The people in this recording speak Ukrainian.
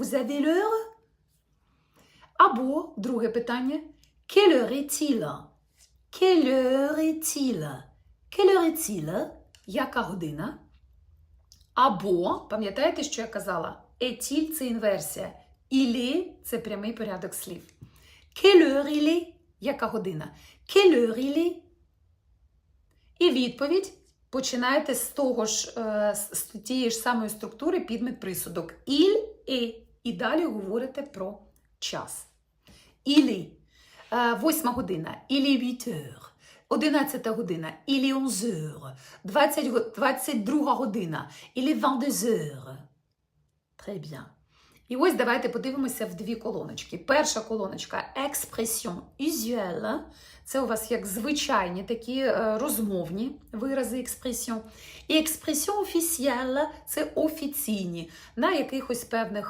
Vous avez l'heure? Або друге питання. Quelle heure est-il? Quelle heure est-il? Quelle heure est-il? Яка година? Або, пам'ятаєте, що я казала? Est-il – це інверсія. Est – це прямий порядок слів. Quelle heure il est? Яка година? Quelle heure il est? І відповідь починаєте з того ж, е, з тієї ж самої структури підмет присудок. Il est. І далі говорите про час. Il est. Е, година. Est 8 heures. Одинадцята година. Il est 11 heures. 20, 22 година. Est 22 heures. Très bien. І ось давайте подивимося в дві колоночки. Перша колоночка expression usuelle. Це у вас як звичайні такі е, розмовні вирази експресіон. І експресіон officielle – це офіційні на якихось певних